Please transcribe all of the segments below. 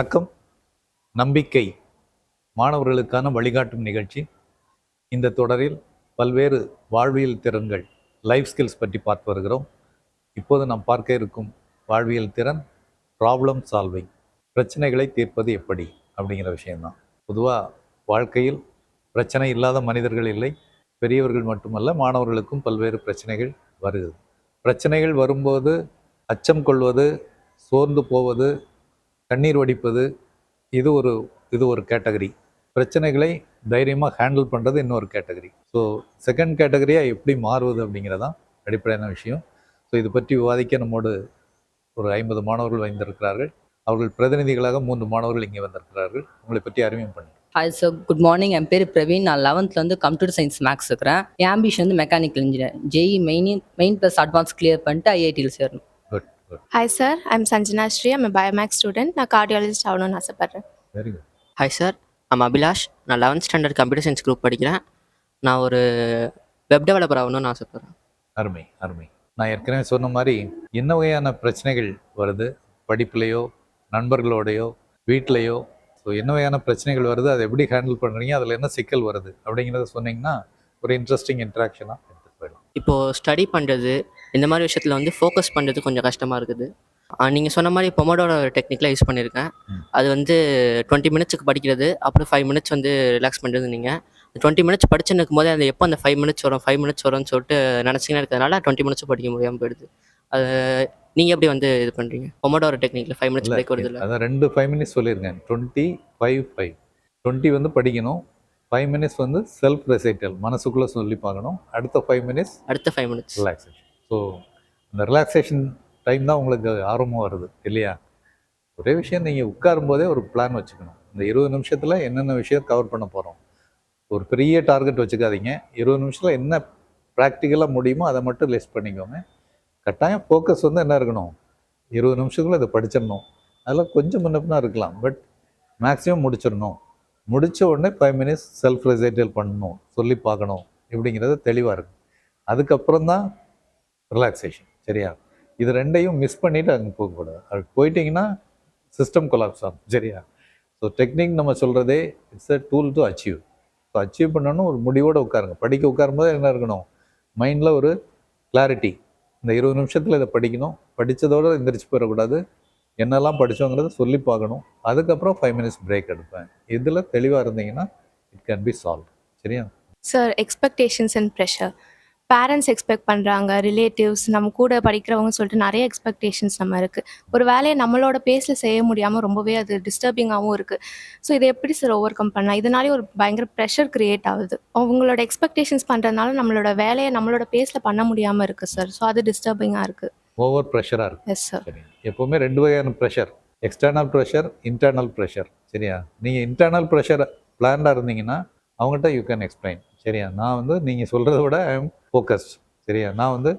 வணக்கம். நம்பிக்கை மாணவர்களுக்கான வழிகாட்டும் நிகழ்ச்சி. இந்த தொடரில் பல்வேறு வாழ்வியல் திறன்கள் லைஃப் ஸ்கில்ஸ் பற்றி பார்த்து வருகிறோம். இப்போது நாம் பார்க்க இருக்கும் வாழ்வியல் திறன் ப்ராப்ளம் சால்விங் பிரச்சனைகளை தீர்ப்பது எப்படி அப்படிங்கிற விஷயம்தான். பொதுவாக வாழ்க்கையில் பிரச்சனை இல்லாத மனிதர்கள் இல்லை பெரியவர்கள் மட்டுமல்ல மாணவர்களுக்கும் பல்வேறு பிரச்சனைகள் வருகிறது. பிரச்சனைகள் வரும்போது அச்சம் கொள்வது சோர்ந்து போவது கண்ணீர் வடிப்பது இது ஒரு இது ஒரு கேட்டகரி. பிரச்சனைகளை தைரியமாக ஹேண்டில் பண்ணுறது இன்னொரு கேட்டகரி. ஸோ செகண்ட் கேட்டகரியாக எப்படி மாறுவது அப்படிங்கிறதான் அடிப்படையான விஷயம். ஸோ இது பற்றி விவாதிக்க நம்மோடு ஒரு ஐம்பது மாணவர்கள் வந்திருக்கிறார்கள் அவர்கள் பிரதிநிதிகளாக மூன்று மாணவர்கள் இங்கே வந்திருக்கிறார்கள். உங்களை பற்றி அறிமுகம் பண்ணி ஹாய் சார் குட் மார்னிங் என் பேர் பிரவீன். நான் லெவன்த்லேருந்து கம்ப்யூட்டர் சயின்ஸ் மேக்ஸ் இருக்கிறேன். என் ஆம்பிஷன் வந்து mechanical engineer JEE Main Main plus advance clear பண்ணிட்டு ஐஐடியில் சேரணும். Hi sir I'm Sanjana Sri I'm biomaths student நான் கார்டியாலஜிஸ்ட் ஆகணும்னு ஆசைப்பட்றேன். Very good hi sir I'm Abhilash நான் eleventh standard computer science group படிக்கிறேன். நான் ஒரு வெப் டெவலப்பர் ஆகணும்னு ஆசைப்பட்றேன். அருமை அருமை. நான் ஏற்கனவே சொன்ன மாதிரி என்ன வகையான பிரச்சனைகள் வருது? படிப்புலையோ நண்பர்களோடையோ வீட்லேயோ? ஸோ என்ன வகையான பிரச்சனைகள் வருது? அதை எப்படி ஹேண்டில் பண்ணுறீங்க அதில் என்ன சிக்கல் வருது? அப்படிங்கிறத சொன்னீங்கன்னா ஒரு இன்ட்ரெஸ்டிங் இன்ட்ராக்ஷனாக எடுத்துகிட்டு போயிடலாம். இப்போது ஸ்டடி பண்ணுறது இந்த மாதிரி விஷயத்தில் வந்து ஃபோக்கஸ் பண்ணுறது கொஞ்சம் கஷ்டமாக இருக்குது. நீங்கள் சொன்ன மாதிரி பொமோடோட டெக்னிக்கில் யூஸ் பண்ணியிருக்கேன். அது வந்து டுவெண்ட்டி மினிட்ஸுக்கு படிக்கிறது அப்புறம் ஃபைவ் மினிட்ஸ் வந்து ரிலாக்ஸ் பண்ணுறது நீங்கள் டுவெண்ட்டி மினிட்ஸ் படிச்சுன்னு இருக்கும்போது அந்த எப்போ அந்த ஃபைவ் மினிட்ஸ் வரும் ஃபைவ் மினிட்ஸ் வரும்னு சொல்லிட்டு நினச்சிங்கன்னா இருக்கிறதுனால டுவெண்ட்டி மினிட்ஸ் படிக்க முடியாமல் போயிடுது. அது நீங்கள் எப்படி வந்து இது பண்ணுறீங்க பொமோடோட டெக்னிக்கில் ஃபைவ் மினிட்ஸ் பிரேக் வருது இல்லை அதான் ரெண்டு ஃபைவ் மினிட்ஸ் சொல்லியிருக்கேன். டுவெண்ட்டி ஃபைவ் ஃபைவ் டுவெண்ட்டி வந்து படிக்கணும். ஃபைவ் மினிட்ஸ் வந்து செல்ஃப் ரெசைட்டல் மனசுக்குள்ளே சொல்லி பார்க்கணும். அடுத்த ஃபைவ் மினிட்ஸ் அடுத்த ஃபைவ் மினிட்ஸ் ரிலாக்ஸேஷன் ஸோ இந்த ரிலாக்ஸேஷன் டைம் தான் உங்களுக்கு ஆர்வமாக வருது இல்லையா? ஒரே விஷயம் நீங்கள் உட்காரும்போதே ஒரு பிளான் வச்சுக்கணும். இந்த இருபது நிமிஷத்தில் என்னென்ன விஷயம் கவர் பண்ண போகிறோம் ஒரு பெரிய டார்கெட் வச்சுக்காதீங்க. இருபது நிமிஷத்தில் என்ன ப்ராக்டிக்கலாக முடியுமோ அதை மட்டும் லிஸ்ட் பண்ணிக்கோங்க. கட்டாயம் ஃபோக்கஸ் வந்து என்ன இருக்கணும்? இருபது நிமிஷத்துக்குள்ளே இதை படிச்சிடணும். அதெல்லாம் கொஞ்சம் முன்னப்பினா இருக்கலாம். பட் மேக்ஸிமம் முடிச்சிடணும். முடித்த உடனே ஃபைவ் மினிட்ஸ் செல்ஃப் ரெசைட்டல் பண்ணணும். சொல்லி பார்க்கணும். இப்படிங்கிறது தெளிவாக இருக்கும் அதுக்கப்புறம் தான் ரிலாக்ஸேஷன் சரியா? இது ரெண்டையும் மிஸ் பண்ணிவிட்டு அங்கே போகக்கூடாது. அது போயிட்டீங்கன்னா சிஸ்டம் கொலாப்ஸ் ஆகும் சரியா? ஸோ டெக்னிக் நம்ம சொல்கிறதே it's a tool to achieve so achieve பண்ணணும் ஒரு முடிவோடு உட்காருங்க. படிக்க உட்காரும்போது என்ன இருக்கணும்? மைண்டில் ஒரு கிளாரிட்டி இந்த இருபது நிமிஷத்தில் இதை படிக்கணும். படித்ததோடு எந்திரிச்சு போயிடக்கூடாது. என்னெல்லாம் படித்தோங்கிறத சொல்லி பார்க்கணும். அதுக்கப்புறம் ஃபைவ் மினிட்ஸ் பிரேக் எடுப்பேன். இதில் தெளிவாக இருந்தீங்கன்னா இட் கேன் பி சால்வ் சரியா? Sir expectations and pressure parents expect பண்ணுறாங்க ரிலேட்டிவ்ஸ் நம்ம கூட படிக்கிறவங்க சொல்லிட்டு நிறைய எக்ஸ்பெக்டேஷன்ஸ் நம்ம இருக்குது ஒரு வேலையை நம்மளோட பேஸில் செய்ய முடியாமல் ரொம்பவே அது டிஸ்டர்பிங்காகவும் இருக்குது ஸோ இதை எப்படி சார் ஓவர் கம் பண்ணலாம்? இதனாலே ஒரு பயங்கர ப்ரெஷர் கிரியேட் ஆகுது. அவங்களோட எக்ஸ்பெக்டேஷன்ஸ் பண்ணுறதுனால நம்மளோட வேலையை நம்மளோட பேஸில் பண்ண முடியாமல் இருக்குது சார் ஸோ அது டிஸ்டர்பிங்காக இருக்குது ஓவர் ப்ரெஷராக இருக்கும் எஸ் சார் சரி. எப்போவுமே ரெண்டு வகையான pressure external pressure internal pressure சரியா? நீங்கள் இன்டர்னல் ப்ரெஷர் பிளான்டாக இருந்தீங்கன்னா அவங்ககிட்ட யூ கேன் எக்ஸ்பிளைன் சரியா? நான் வந்து நீங்கள் சொல்கிறத விட ஐ எம் ஃபோக்கஸ்ட் சரியா? நான் வந்து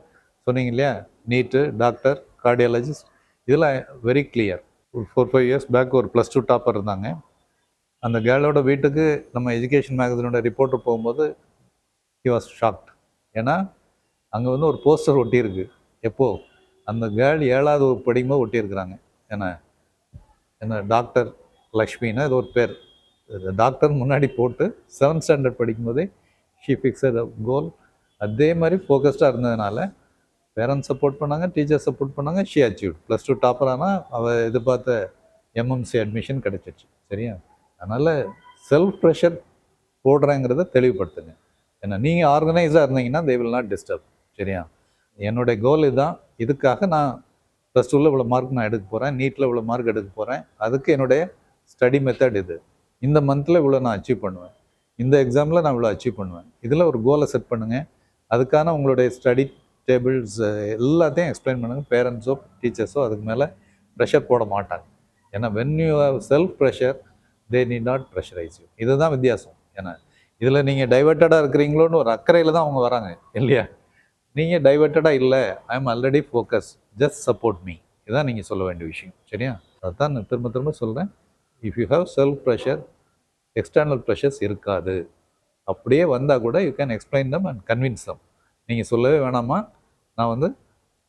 சொன்னீங்க இல்லையா? நீட்டு டாக்டர் கார்டியாலஜிஸ்ட் இதெல்லாம் வெரி கிளியர் ஒரு ஃபோர் ஃபைவ் இயர்ஸ் பேக் ஒரு ப்ளஸ் டூ டாப்பர் இருந்தாங்க. அந்த கேர்ளோட வீட்டுக்கு நம்ம எஜுகேஷன் மேகசினோட ரிப்போர்ட்டர் போகும்போது ஹி வாஸ் ஷாக்ட் ஏன்னா அங்கே வந்து ஒரு போஸ்டர் ஒட்டியிருக்கு. எப்போது அந்த கேர்ள் ஏழாவது படிக்கும்போது ஒட்டியிருக்கிறாங்க. என்ன என்ன டாக்டர் லக்ஷ்மின்னு இது ஒரு பேர். டாக்டர் முன்னாடி போட்டு செவன்த் ஸ்டாண்டர்ட் படிக்கும்போதே ஷீ ஃபிக்ஸட் கோல் அதே மாதிரி ஃபோக்கஸ்டாக இருந்ததுனால பேரண்ட்ஸ் சப்போர்ட் பண்ணாங்க டீச்சர் சப்போர்ட் பண்ணாங்க she achieve plus two topper ஆனால் அவள் எதிர்பார்த்த எம்எம்சி அட்மிஷன் கிடச்சிச்சு. சரியா? அதனால் செல்ஃப் ப்ரெஷர் போடுறேங்கிறத தெளிவுபடுத்துங்க. ஏன்னா நீங்கள் ஆர்கனைஸாக இருந்தீங்கன்னா தே வில் நாட் டிஸ்டர்ப் சரியா? என்னுடைய கோல் இதுதான். இதுக்காக நான் ப்ளஸ் டூவில் இவ்வளோ மார்க் நான் எடுக்க போகிறேன் நீட்டில் இவ்வளோ மார்க் எடுக்க போகிறேன் அதுக்கு என்னுடைய ஸ்டடி மெத்தட் இது. இந்த மந்தில் இவ்வளோ நான் அச்சீவ் பண்ணுவேன். இந்த எக்ஸாமில் நான் இவ்வளோ அச்சீவ் பண்ணுவேன். இதில் ஒரு கோலை செட் பண்ணுங்கள் அதுக்கான உங்களுடைய ஸ்டடி டேபிள்ஸ் எல்லாத்தையும் எக்ஸ்பிளைன் பண்ணுங்கள் பேரண்ட்ஸோ டீச்சர்ஸோ அதுக்கு மேலே ப்ரெஷர் போட மாட்டாங்க. ஏன்னா when you have self pressure they need not pressurise you இதுதான் வித்தியாசம். ஏன்னா இதில் நீங்கள் டைவர்ட்டடாக இருக்கிறீங்களோன்னு ஒரு அக்கறையில் தான் அவங்க வராங்க இல்லையா? நீங்கள் டைவர்ட்டடாக இல்லை I am already focus just support me இதுதான் நீங்கள் சொல்ல வேண்டிய விஷயம். சரியா? அதுதான் நான் திரும்ப திரும்ப சொல்கிறேன் if you have self pressure external pressures இருக்காது. அப்படியே வந்தால் கூட you can explain them and convince them நீங்கள் சொல்லவே வேணாமா? நான் வந்து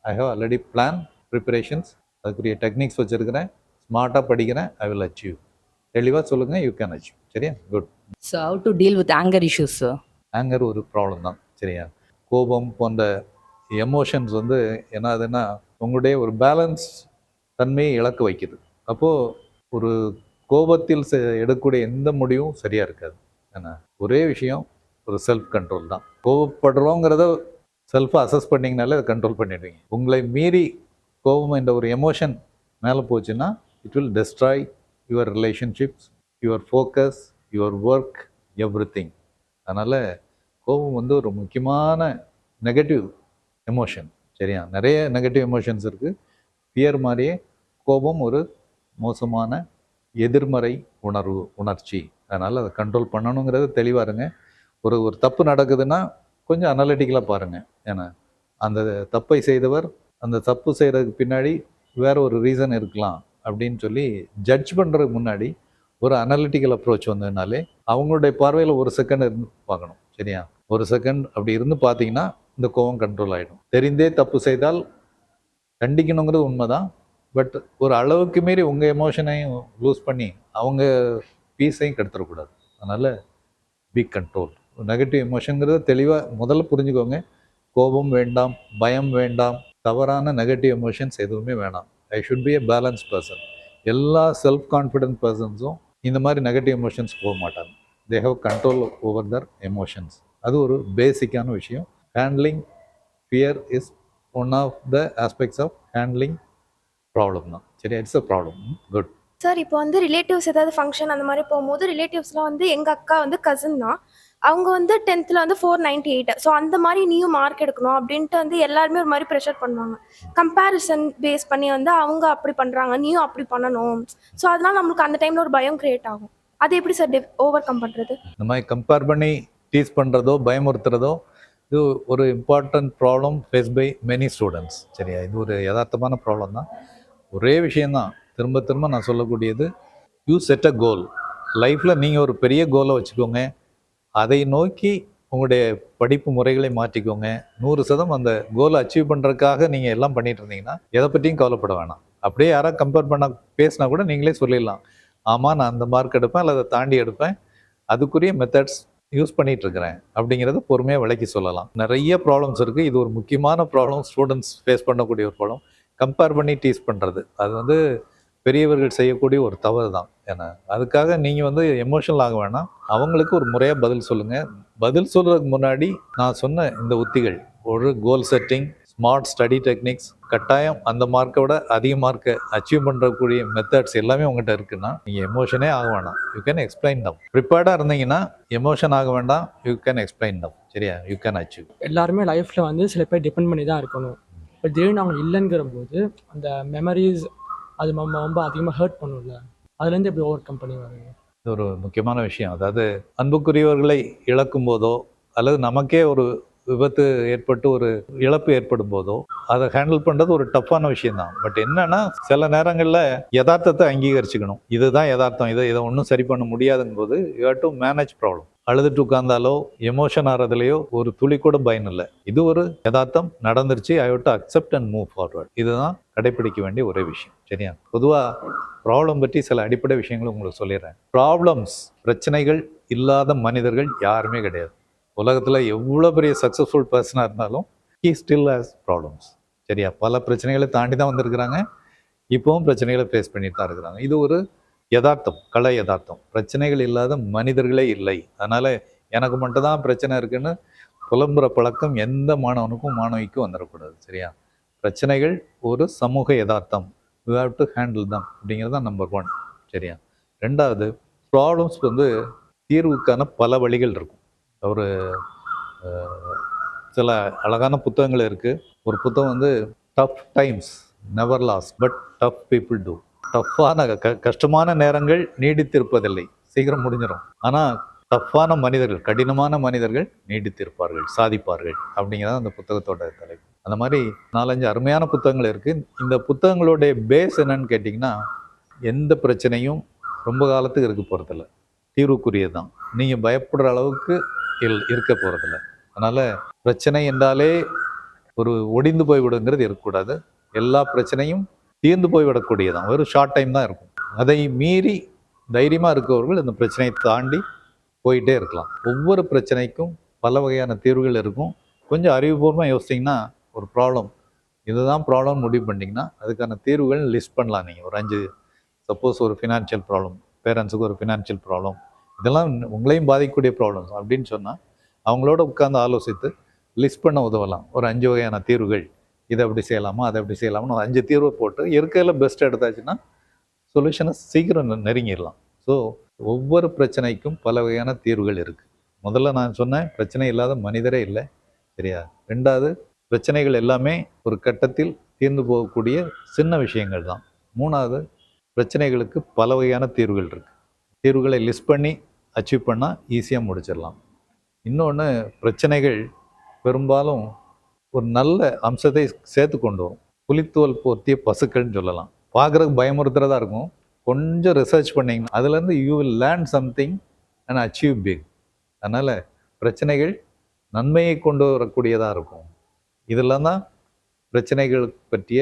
I have already plan preparations அதுக்குரிய டெக்னிக்ஸ் வச்சுருக்கிறேன். ஸ்மார்ட்டாக படிக்கிறேன். ஐ வில் அச்சீவ் தெளிவாக சொல்லுங்கள் யூ கேன் அச்சீவ் சரியா? Good so how to deal with anger issues anger ஒரு ப்ராப்ளம் தான். சரியா? கோபம் போன்ற எமோஷன்ஸ் வந்து என்னதுன்னா உங்களுடைய ஒரு பேலன்ஸ் தன்மையை இழக்க வைக்குது. அப்போது ஒரு கோபத்தில் செ- எடுக்கக்கூடிய எந்த முடிவும் சரியாக இருக்காது. ஏன்னா ஒரே விஷயம் ஒரு செல்ஃப் கண்ட்ரோல் தான். கோபப்படுறோங்கிறத செல்ஃபை அசஸ் பண்ணிங்கனாலே அதை கண்ட்ரோல் பண்ணிடுவீங்க. உங்களை மீறி கோபம் என்ற ஒரு எமோஷன் மேலே போச்சுன்னா it will destroy your relationships your focus your work everything அதனால் கோபம் வந்து ஒரு முக்கியமான நெகட்டிவ் எமோஷன் சரியா? நிறைய நெகட்டிவ் எமோஷன்ஸ் இருக்குது ஃபியர் மாதிரியே கோபம் ஒரு மோசமான எதிர்மறை உணர்வு உணர்ச்சி. அதனால் அதை கண்ட்ரோல் பண்ணணுங்கிறது தெளிவாக இருங்க ஒரு ஒரு தப்பு நடக்குதுன்னா கொஞ்சம் அனலிட்டிக்கலாக பாருங்கள் ஏன்னா அந்த தப்பை செய்தவர் அந்த தப்பு செய்கிறதுக்கு பின்னாடி வேற ஒரு ரீசன் இருக்கலாம் அப்படின்னு சொல்லி ஜட்ஜ் பண்ணுறதுக்கு முன்னாடி ஒரு அனலிட்டிக்கல் அப்ரோச் வந்ததுனாலே அவங்களுடைய பார்வையில் ஒரு செகண்ட் இருந்து பார்க்கணும். சரியா? ஒரு செகண்ட் அப்படி இருந்து பார்த்தீங்கன்னா இந்த கோவம் கண்ட்ரோல் ஆகிடும் தெரிந்தே தப்பு செய்தால் கண்டிக்கணுங்கிறது உண்மைதான். பட் ஒரு அளவுக்கு மீறி உங்கள் எமோஷனையும் லூஸ் பண்ணி அவங்க பீஸையும் கெடுத்துடக்கூடாது அதனால் பி கண்ட்ரோல் நெகட்டிவ் எமோஷனுங்கிறத தெளிவாக முதல்ல புரிஞ்சுக்கோங்க. கோபம் வேண்டாம் பயம் வேண்டாம் தவறான நெகட்டிவ் எமோஷன்ஸ் எதுவுமே வேணாம். I should be a balance person எல்லா செல்ஃப் கான்ஃபிடென்ட் பர்சன்ஸும் இந்த மாதிரி நெகட்டிவ் எமோஷன்ஸ் போக மாட்டாங்க. They have control over their emotions அது ஒரு பேசிக்கான விஷயம். Handling fear is one of the aspects of handling problem தான். சரி it's a problem good sir இப்போ வந்து ரிலேட்டிவ்ஸ் ஏதாவது ஃபங்க்ஷன் அந்த மாதிரி போகும்போது ரிலேட்டிவ்ஸ்லாம் வந்து எங்கள் அக்கா வந்து கசின் தான். அவங்க வந்து டென்த்தில் வந்து ஃபோர் நைன்டி எயிட் ஸோ அந்த மாதிரி நீயும் மார்க் எடுக்கணும் அப்படின்ட்டு வந்து எல்லாருமே ஒரு மாதிரி ப்ரெஷர் பண்ணுவாங்க. கம்பேரிசன் பேஸ் பண்ணி வந்து அவங்க அப்படி பண்ணுறாங்க நீயும் அப்படி பண்ணணும். ஸோ அதனால நம்மளுக்கு அந்த டைமில் ஒரு பயம் கிரியேட் ஆகும். அது எப்படி சார் ஓவர் கம் பண்ணுறது இந்த மாதிரி கம்பேர் பண்ணி டீஸ் பண்ணுறதோ பயமுறுத்துறதோ இது ஒரு important problem face by many students சரியா? இது ஒரு யதார்த்தமான ப்ராப்ளம் தான். ஒரே விஷயந்தான் திரும்ப திரும்ப நான் சொல்லக்கூடியது யூ செட் அ கோல் லைஃப்பில் நீங்கள் ஒரு பெரிய கோலை வச்சுக்கோங்க. அதை நோக்கி உங்களுடைய படிப்பு முறைகளை மாற்றிக்கோங்க. நூறு சதம் அந்த கோலை அச்சீவ் பண்ணுறதுக்காக நீங்கள் எல்லாம் பண்ணிட்டு இருந்தீங்கன்னா எதை பற்றியும் கவலைப்பட வேணாம். அப்படியே யாராவது கம்பேர் பண்ண பேசினா கூட நீங்களே சொல்லிடலாம். ஆமாம் நான் அந்த மார்க் எடுப்பேன் அல்லது அதை தாண்டி எடுப்பேன். அதுக்குரிய மெத்தட்ஸ் யூஸ் பண்ணிட்டு இருக்கிறேன் அப்படிங்கிறத பொறுமையாக விளக்கி சொல்லலாம். நிறைய ப்ராப்ளம்ஸ் இருக்குது இது ஒரு முக்கியமான ப்ராப்ளம் ஸ்டூடெண்ட்ஸ் ஃபேஸ் பண்ணக்கூடிய ஒரு ப்ராப்ளம் கம்பேர் பண்ணி டீஸ் பண்ணுறது அது வந்து பெரியவர்கள் செய்யக்கூடிய ஒரு தவறு தான் ஏன்னா அதுக்காக நீங்கள் வந்து எமோஷனல் ஆக வேணாம். அவங்களுக்கு ஒரு முறையாக பதில் சொல்லுங்கள் பதில் சொல்கிறதுக்கு முன்னாடி நான் சொன்ன இந்த உத்திகள் ஒரு goal setting smart study techniques கட்டாயம் அந்த மார்க்கை விட அதிக மார்க்கை அச்சீவ் பண்ணுறக்கூடிய மெத்தட்ஸ் எல்லாமே உங்கள்கிட்ட இருக்குன்னா நீங்கள் எமோஷனே ஆக வேணாம். யூ கேன் எக்ஸ்பிளைன் தம் ப்ரிப்பேர்டாக இருந்தீங்கன்னா எமோஷன் ஆக வேண்டாம். யூ கேன் எக்ஸ்பிளைன் தம் சரியா? யூ கேன் அச்சீவ் எல்லாருமே லைஃப்பில் வந்து சில பேர் டிபெண்ட் பண்ணி தான் இருக்கணும். பட் திடீர்னு அவங்க இல்லைங்கிற போது அந்த மெமரிஸ் அது நம்ம ரொம்ப அதிகமாக ஹர்ட் பண்ணும்ல. அதுலேருந்து எப்படி ஓவர் கம் பண்ணி வருங்க இது ஒரு முக்கியமான விஷயம். அதாவது அன்புக்குரியவர்களை இழக்கும் போதோ அல்லது நமக்கே ஒரு விபத்து ஏற்பட்டு ஒரு இழப்பு ஏற்படும் போதோ அதை ஹேண்டில் பண்ணுறது ஒரு டஃப்பான விஷயம் தான் பட் என்னன்னா சில நேரங்களில் யதார்த்தத்தை அங்கீகரிச்சுக்கணும். இதுதான் யதார்த்தம். இதை இதை ஒன்றும் சரி பண்ண முடியாதுங்கும் போது you have to manage problem அழுதுட்டு உட்கார்ந்தாலோ எமோஷன் ஆகிறதுலையோ ஒரு துளி கூட பயன் இல்லை. இது ஒரு யதார்த்தம். நடந்துருச்சு. I to accept and move forward இதுதான் கடைப்பிடிக்க வேண்டிய ஒரே விஷயம். சரியா? பொதுவாக ப்ராப்ளம் பற்றி சில அடிப்படை விஷயங்களும் உங்களுக்கு சொல்லிடுறேன். ப்ராப்ளம்ஸ் பிரச்சனைகள் இல்லாத மனிதர்கள் யாருமே கிடையாது. உலகத்தில் எவ்வளோ பெரிய சக்ஸஸ்ஃபுல் பர்சனாக இருந்தாலும் ஹீ ஸ்டில் ஹேஸ் ப்ராப்ளம்ஸ் சரியா? பல பிரச்சனைகளை தாண்டி தான் வந்திருக்கிறாங்க. இப்போவும் பிரச்சனைகளை ஃபேஸ் பண்ணிட்டு தான் இருக்கிறாங்க. இது ஒரு யதார்த்தம் கலை யதார்த்தம். பிரச்சனைகள் இல்லாத மனிதர்களே இல்லை. அதனால் எனக்கு மட்டும்தான் பிரச்சனை இருக்குன்னு புலம்புற பழக்கம் எந்த மாணவனுக்கும் மாணவிக்கும் வந்துடக்கூடாது சரியா? பிரச்சனைகள் ஒரு சமூக யதார்த்தம். You have to handle them அப்படிங்கிறது தான் நம்பர் ஒன் சரியா? ரெண்டாவது ப்ராப்ளம்ஸ் வந்து தீர்வுக்கான பல வழிகள் இருக்கும். ஒரு சில அழகான புத்தகங்கள் இருக்குது ஒரு புத்தகம் வந்து tough times never last but tough people do டஃப்பான க கஷ்டமான நேரங்கள் நீடித்திருப்பதில்லை. சீக்கிரம் முடிஞ்சிடும் ஆனால் டஃப்பான மனிதர்கள் கடினமான மனிதர்கள் நீடித்திருப்பார்கள் சாதிப்பார்கள் அப்படிங்கிறது அந்த புத்தகத்தோட தலைப்பு. அந்த மாதிரி நாலஞ்சு அருமையான புத்தகங்கள் இருக்குது இந்த புத்தகங்களுடைய பேஸ் என்னன்னு கேட்டிங்கன்னா எந்த பிரச்சனையும் ரொம்ப காலத்துக்கு இருக்க போகிறதில்ல தீர்வுக்குரியது தான் நீங்கள் பயப்படுற அளவுக்கு இல் இருக்க போகிறதில்ல அதனால் பிரச்சனை என்றாலே ஒரு ஒடிந்து போய் விடுங்கிறது இருக்கக்கூடாது. எல்லா பிரச்சனையும் தீர்ந்து போய் விடக்கூடியதான் வெறும் ஷார்ட் டைம் தான் இருக்கும். அதை மீறி தைரியமாக இருக்கவர்கள் இந்த பிரச்சனையை தாண்டி போயிட்டே இருக்கலாம். ஒவ்வொரு பிரச்சனைக்கும் பல வகையான தீர்வுகள் இருக்கும். கொஞ்சம் அறிவுபூர்வமாக யோசிச்சிங்கன்னா ஒரு ப்ராப்ளம் இதுதான் ப்ராப்ளம் முடிவு பண்ணிங்கன்னா அதுக்கான தீர்வுகள் லிஸ்ட் பண்ணலாம் நீங்கள் ஒரு அஞ்சு சப்போஸ் ஒரு ஃபினான்ஷியல் ப்ராப்ளம் பேரண்ட்ஸுக்கு ஒரு ஃபினான்ஷியல் ப்ராப்ளம் இதெல்லாம் உங்களையும் பாதிக்கக்கூடிய ப்ராப்ளம்ஸ் அப்படின்னு சொன்னால் அவங்களோட உட்காந்து ஆலோசித்து லிஸ்ட் பண்ண உதவலாம். ஒரு அஞ்சு வகையான தீர்வுகள். இதை அப்படி செய்யலாமா அதை அப்படி செய்யலாமா அஞ்சு தீர்வு போட்டு இருக்கையில் பெஸ்ட் எடுத்தாச்சுன்னா சொல்யூஷனை சீக்கிரம் நெருங்கிடலாம். ஸோ ஒவ்வொரு பிரச்சனைக்கும் பல வகையான தீர்வுகள் இருக்குது முதல்ல நான் சொன்னேன் பிரச்சனை இல்லாத மனிதரே இல்லை சரியா? ரெண்டாவது பிரச்சனைகள் எல்லாமே ஒரு கட்டத்தில் தீர்ந்து போகக்கூடிய சின்ன விஷயங்கள் தான். மூணாவது பிரச்சனைகளுக்கு பல வகையான தீர்வுகள் இருக்குது தீர்வுகளை லிஸ்ட் பண்ணி அச்சீவ் பண்ணால் ஈஸியாக முடிச்சிடலாம். இன்னொன்று பிரச்சனைகள் பெரும்பாலும் ஒரு நல்ல அம்சத்தை சேர்த்து கொண்டு வரும். புலித்தோல் போர்த்திய பசுக்கள்னு சொல்லலாம். பார்க்குறதுக்கு பயமுறுத்துறதா இருக்கும். கொஞ்சம் ரிசர்ச் பண்ணிங்கன்னா அதுலேருந்து you will learn something and achieve big அதனால் பிரச்சனைகள் நன்மையை கொண்டு வரக்கூடியதாக இருக்கும். இதெல்லாம் தான் பிரச்சனைகள் பற்றிய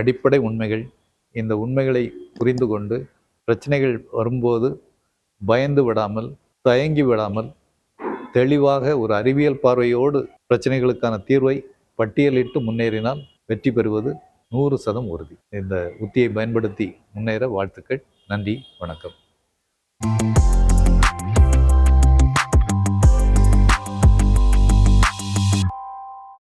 அடிப்படை உண்மைகள். இந்த உண்மைகளை புரிந்து கொண்டு பிரச்சனைகள் வரும்போது பயந்து விடாமல் தயங்கி விடாமல் தெளிவாக ஒரு அறிவியல் பார்வையோடு பிரச்சனைகளுக்கான தீர்வை பட்டியலிட்டு முன்னேறினால் வெற்றி பெறுவது நூறு சதம் உறுதி. இந்த உத்தியை பயன்படுத்தி முன்னேற வாழ்த்துக்கள். நன்றி. வணக்கம்.